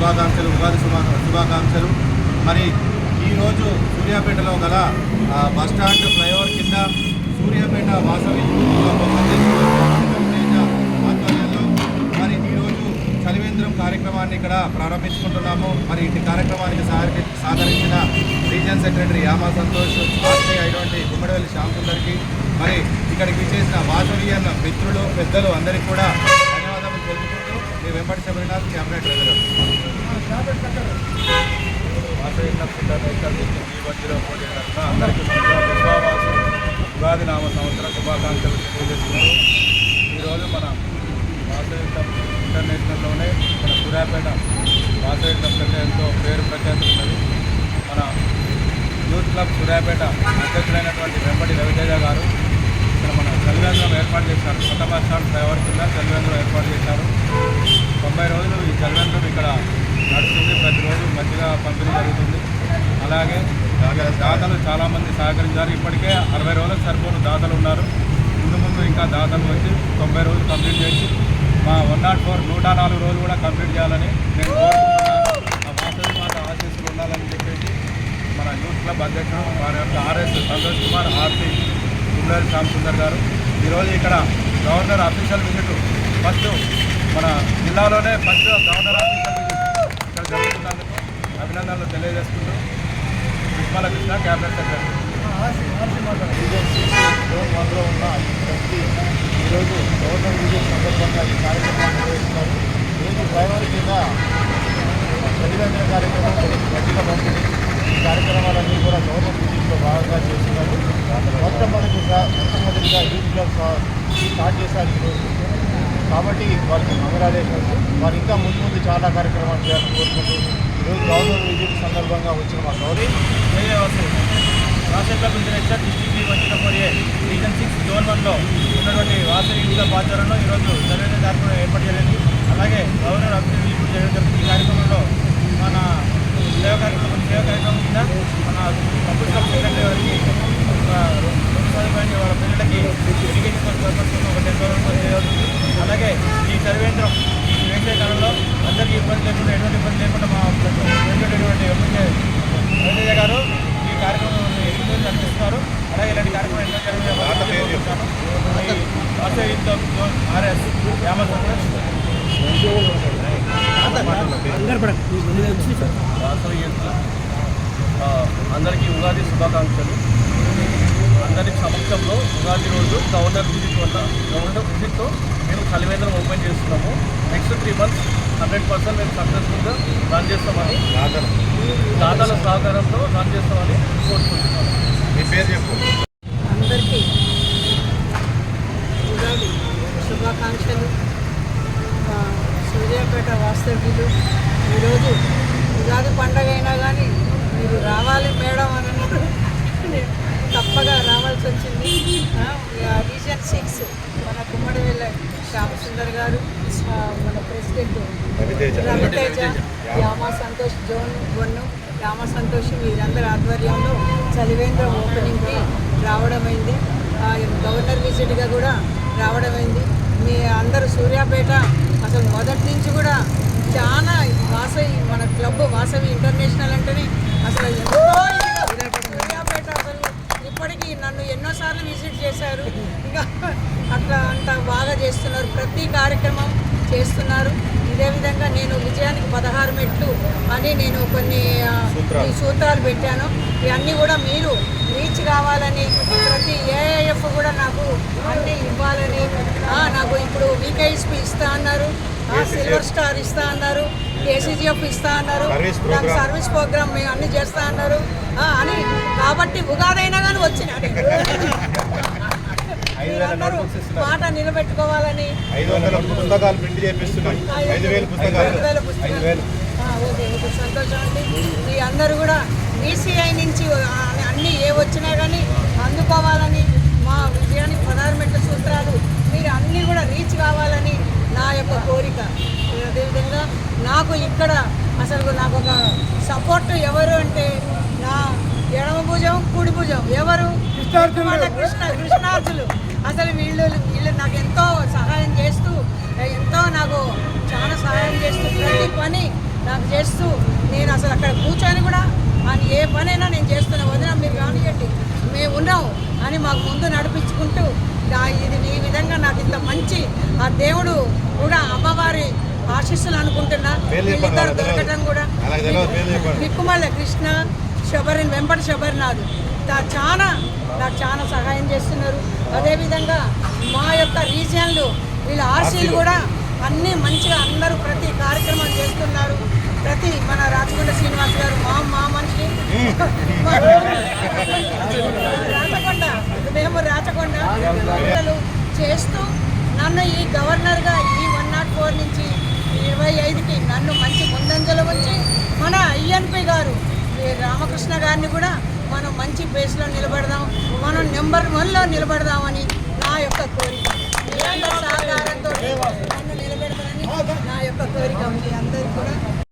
శుభాకాంక్షలు ఉగాది శుభా శుభాకాంక్షలు. మరి ఈరోజు సూర్యాపేటలో గల బస్టాండ్ బస్ స్టాండ్ ఫ్లైఓవర్ కింద సూర్యాపేట వాసవి ఆధ్వర్యంలో మరి ఈరోజు చలివేంద్రం కార్యక్రమాన్ని ఇక్కడ ప్రారంభించుకుంటున్నాము. మరి ఇటు కార్యక్రమానికి సహకరి సహకరించిన రీజన్ సెక్రటరీ యామా సంతోష్ ఆర్టీ అయినటువంటి గుమ్మడివల్లి శ్యామ్ సుందర్కి మరి ఇక్కడికి చేసిన వాసవియన్ మిత్రులు పెద్దలు అందరికీ కూడా ధన్యవాదాలు తెలుపుకుంటూ మీ వెంపటి శబరినాథ్ కెమెరా ట్రెజరర్ అందరికీ ముందుగా ఉగాది నామ సంవత్సర శుభాకాంక్షలు తెలియజేస్తున్నాను ఈరోజు మన వాసవి ఇంటర్నేషనల్లోనే మన సూర్యాపేట వాసవి క్లబ్ కంటే ఎంతో పేరు ప్రఖ్యాతి ఉన్నది మన యూత్ క్లబ్ సూర్యాపేట అధ్యక్షులైనటువంటి వెంపటి రవితేజ గారు ఇక్కడ మన చలివేంద్రం ఏర్పాటు చేశారు కొత్త బస్ స్టాండ్ ఫ్లైఓవర్ కింద చలివేంద్రం ఏర్పాటు చేశారు తొంభై రోజులు ఈ చలివేంద్రం ఇక్కడ నడుస్తుంది ప్రతిరోజు మంచిగా పంపిణీ జరుగుతుంది. అలాగే దాతలు చాలామంది సహకరించారు. ఇప్పటికే అరవై రోజులకు సరిపోను దాతలు ఉన్నారు. ముందు ముందు ఇంకా దాతలు వచ్చి తొంభై రోజులు కంప్లీట్ చేసి మా వన్ నాట్ ఫోర్ నూట నాలుగు రోజులు కూడా కంప్లీట్ చేయాలని నేను కోరుకుంటున్నాను. ఆ వాసవి మాత ఆశీస్సులు ఉండాలని చెప్పేసి మన యూత్ క్లబ్ అధ్యక్షుడు వారి యొక్క ఆర్ఎస్ సంతోష్ కుమార్ ఆర్సీ గుండేరు శ్యామ్ సుందర్ గారు. ఈరోజు ఇక్కడ గవర్నర్ అఫీషియల్ విజిట్ ఫస్ట్ మన జిల్లాలోనే ఫస్ట్ గవర్నర్ అఫీషియల్ విజిట్ ఇక్కడ జరుగుతున్నందుకు అభినందనలు తెలియజేసుకుంటూ Vismala Krishna cabinet secretary zone వన్లో ఉన్న వ్యక్తి ఈరోజు గవర్నర్ విజయ్ సందర్భంగా ఈ కార్యక్రమాన్ని నిర్వహిస్తారు. దీనికి డ్రైవర్ కింద చలివేంద్ర కార్యక్రమం గట్టిక పంపిణీ ఈ కార్యక్రమాలన్నీ కూడా గవర్నర్ విజిట్లో భాగంగా చేస్తున్నారు. మొట్టమొదటిగా మొట్టమొదటిగా యూత్ క్లబ్ స్టార్ట్ చేశారు ఈరోజు. కాబట్టి వారికి మంగళాదేశాలు. వారు ఇంకా ముందు ముందు చాలా కార్యక్రమాలు చేయాలని కోరుకుంటూ ఈరోజు గవర్నర్ విజయం సందర్భంగా వచ్చిన మా గౌరీ రాష్ట్ర క్లబ్ డిస్టిక్ డిస్ట్రిక్ట్ వచ్చిన ఫోర్ రీజన్ సిక్స్ జోన్ వన్లో ఉన్నటువంటి వాసవి యుగ ఆధ్వర్యంలో ఈరోజు జరిగిన కార్యక్రమం ఏర్పాటు జరిగింది అలాగే గవర్నర్ అభివృద్ధి ఇప్పుడు చేయడం జరుగుతుంది. ఈ కార్యక్రమంలో మన సేవ కార్యక్రమం సేవ కార్యక్రమం కింద మన పబ్లిక్ క్లబ్ సెక్రటరీ వారికి ఒక రెండు సదుపాయాన్ని వాళ్ళ పిల్లలకి ఎడ్యుకేషన్ పర్పస్ ఒక టెన్ థౌసండ్ జరుగుతుంది అలాగే ఈ సర్వేంద్రం ఈ వేసే కాలంలో అందరికీ ఇబ్బంది లేకుండా ఎటువంటి ఇబ్బంది లేకుండా మా ప్రెసిడెంట్ ఎమ్మెల్యే రవితేజ గారు ఈ కార్యక్రమం ఎన్నో నడిపిస్తున్నారు అలాగే ఇలాంటి కార్యక్రమం ఎన్నో ఆర్ఎస్ ఆ, అందరికీ ఉగాది శుభాకాంక్షలు. అందరి సమక్షంలో ఉగాది రోజు గవర్నర్ విజిట్ వల్ల గవర్నర్ విజిట్తో మేము కలివేంద్రం ఓపెన్ చేస్తున్నాము. Next three months hundred percent మేము సక్సెస్ఫుల్గా రన్ చేస్తామని దాతల సహకారంతో రన్ చేస్తామని కోరుకుంటున్నాము. మీ పేరు చెప్పు అందరికీ ఉగాది శుభాకాంక్షలు. సూర్యాపేట వాస్తవ్యులు. ఈరోజు ఉగాది పండగ అయినా కానీ మీరు రావాలి మేడం అని తప్పగా రావాల్సి వచ్చింది. రీజన్ సిక్స్ మన కుమ్మడివెల్ల శ్యామసుందర్ గారు మన president Raviteja. Yama Santosh zone one Yama Santosh వీరందరి ఆధ్వర్యంలో చలివేంద్రం ఓపెనింగ్కి రావడమైంది. గవర్నర్ విజిట్గా కూడా రావడమైంది. మీ అందరూ సూర్యాపేట అసలు మొదటి నుంచి కూడా చాలా వాసవి మన క్లబ్ వాసవి ఇంటర్నేషనల్ అంటేనే అసలు ఎంతో సూర్యాపేట అసలు ఇప్పటికీ నన్ను ఎన్నోసార్లు విజిట్ చేశారు. ఇంకా అట్లా అంత బాగా చేస్తున్నారు. ప్రతి కార్యక్రమం చేస్తున్నారు. ఇదే విధంగా నేను విజయానికి పదహారు మెట్లు అని నేను కొన్ని సూత్రాలు. పెట్టాను. ఇవన్నీ కూడా మీరు రీచ్ కావాలని ప్రతి ఏఐఎఫ్ కూడా నాకు అన్నీ ఇవ్వాలని నాకు ఇప్పుడు వీకేఎస్పీ ఇస్తా అన్నారు. సిల్వర్ స్టార్ ఇస్తా అన్నారు. కేసీజీఎఫ్ ఇస్తా అన్నారు. సర్వీస్ నాకు ప్రోగ్రామ్. సర్వీస్ ప్రోగ్రామ్ మేము అన్ని చేస్తా అన్నారు. అని కాబట్టి ఉగాది అయినా కానీ వచ్చిన మీరందరూ మాట నిలబెట్టుకోవాలని. ఐదు వందల పుస్తకాలు ప్రింట్ ఐదు వేల పుస్తకాలు. ఓకే ఓకే సంతోషం అండి. మీ అందరూ కూడా బీసీఐ నుంచి అన్నీ ఏ వచ్చినా కానీ అందుకోవాలని మా విజయానికి మెట్ల సూత్రాలు మీరు అన్నీ కూడా రీచ్ కావాలని నా యొక్క కోరిక. అదేవిధంగా నాకు ఇక్కడ అసలు నాకు ఒక సపోర్ట్ ఎవరు అంటే నా ఎడమ భుజం కుడి భుజం ఎవరు కృష్ణ కృష్ణార్జులు అసలు వీళ్ళు వీళ్ళు నాకు ఎంతో సహాయం చేస్తూ ఎంతో నాకు చాలా సహాయం చేస్తూ ప్రతి పని నాకు చేస్తూ నేను అసలు అక్కడ కూర్చొని కూడా అని ఏ పనైనా నేను చేస్తున్నా వదిన మీరు కానివ్వండి మేము ఉన్నాం అని మాకు ముందు నడిపించుకుంటూ నా- ఇది విధంగా నాకు ఇంత మంచి ఆ దేవుడు కూడా అమ్మవారి ఆశీస్సులు అనుకుంటున్నా. వీళ్ళిద్దరు దొరకటం కూడా దిక్కుమల్ల కృష్ణ శబరిన్ వెంపటి శబరినాథ్. చాలా నాకు చాలా సహాయం చేస్తున్నారు. అదేవిధంగా మా యొక్క రీజియన్లు వీళ్ళ ఆర్సీలు కూడా అన్నీ మంచిగా అందరూ ప్రతి కార్యక్రమం చేస్తున్నారు. ప్రతి మన రాచకొండ శ్రీనివాస్ గారు మా మా మనిషి. రాచకొండ మేము రాచకొండ చేస్తూ నన్ను ఈ గవర్నర్గా ఈ వన్ నాట్ ఫోర్ నుంచి ఇరవై ఐదుకి నన్ను మంచి ముందంజలో ఉంచి మన ఐఎన్పి గారు రామకృష్ణ గారిని కూడా మనం మంచి ప్లేస్లో నిలబడదాం మనం నెంబర్ వన్లో నిలబడదామని నా యొక్క కోరిక. సహకారంతో నన్ను నిలబెడతారని నా యొక్క కోరిక ఉంది. అందరికీ కూడా